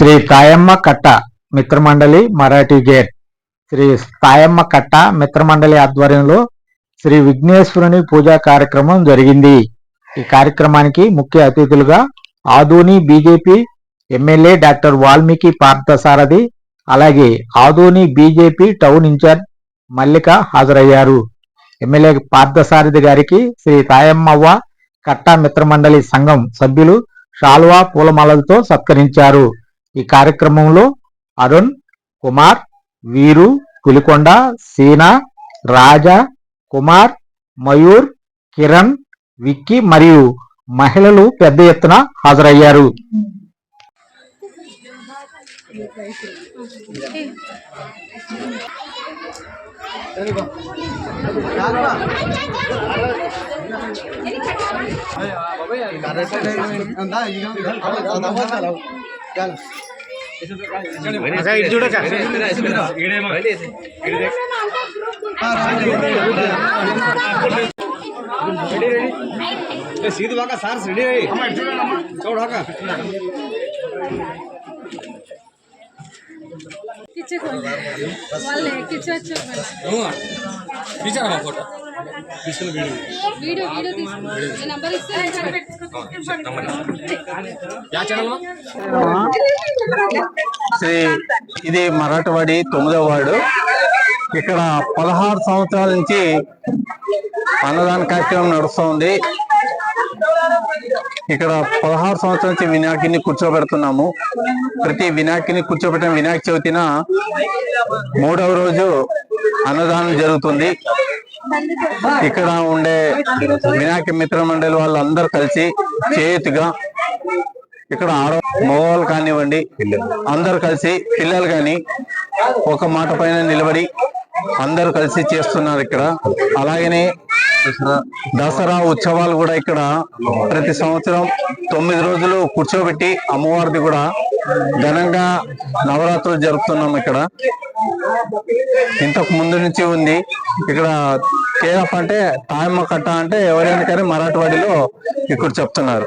Shri Tayamma Katta Mitramandali Marathi gate. Sri Tayamma Katta Mitramandali ఆధ్వర్యంలో శ్రీ విఘ్నేశ్వరుని పూజా కార్యక్రమం జరిగింది. ఈ కార్యక్రమానికి ముఖ్య అతిథులుగా Adoni BJP MLA doctor Valmiki Parthasarathi అలాగే Adoni BJP town incharge Mallika హాజరయ్యారు. ఎమ్మెల్యే పార్థసారథి గారికి శ్రీ తాయమ్మవ్వ కట్టా మిత్రమండలి సంఘం సభ్యులు షాల్వా పూలమాలలతో సత్కరించారు. ఈ కార్యక్రమంలో అరుణ్ కుమార్ వీరు పులికొండ సీనా రాజా కుమార్ మయూర్ కిరణ్ విక్కీ మరియు మహిళలు పెద్ద ఎత్తున హాజరయ్యారు. సీదు బాగా సార్ రెడీ ಹಾಕ ఫోటో. వీడియో వీడియో తీసుకుని నంబర్ ఇస్తే యా ఛానల్ శ్రీ ఇది మరాఠవాడి తొమ్మిదవ వార్డు. ఇక్కడ పదహారు సంవత్సరాల నుంచి అన్నదాన కార్యక్రమం నడుస్తుంది. ఇక్కడ పదహారు సంవత్సరాల నుంచి వినాయకుని కూర్చోబెడుతున్నాము. ప్రతి వినాయకుని కూర్చోబెట్టిన వినాయక చవితిన మూడవ రోజు అన్నదానం జరుగుతుంది. ఇక్కడ ఉండే వినాయక మిత్ర మండలి వాళ్ళందరూ కలిసి చేతిగా ఇక్కడ ఆడ మగవాళ్ళు కానివ్వండి అందరు కలిసి పిల్లలు కానీ ఒక మాట పైన నిలబడి అందరూ కలిసి చేస్తున్నారు ఇక్కడ. అలాగనే దసరా ఉత్సవాలు కూడా ఇక్కడ ప్రతి సంవత్సరం తొమ్మిది రోజులు కూర్చోబెట్టి అమ్మవారిది కూడా ఘనంగా నవరాత్రులు జరుపుతున్నాం ఇక్కడ. ఇంతకు ముందు నుంచి ఉంది. ఇక్కడ కేఎఫ్ అంటే తాయమ్మ కట్ట అంటే ఎవరైనా కానీ మరాఠవాడిలో ఇక్కడ చెప్తున్నారు.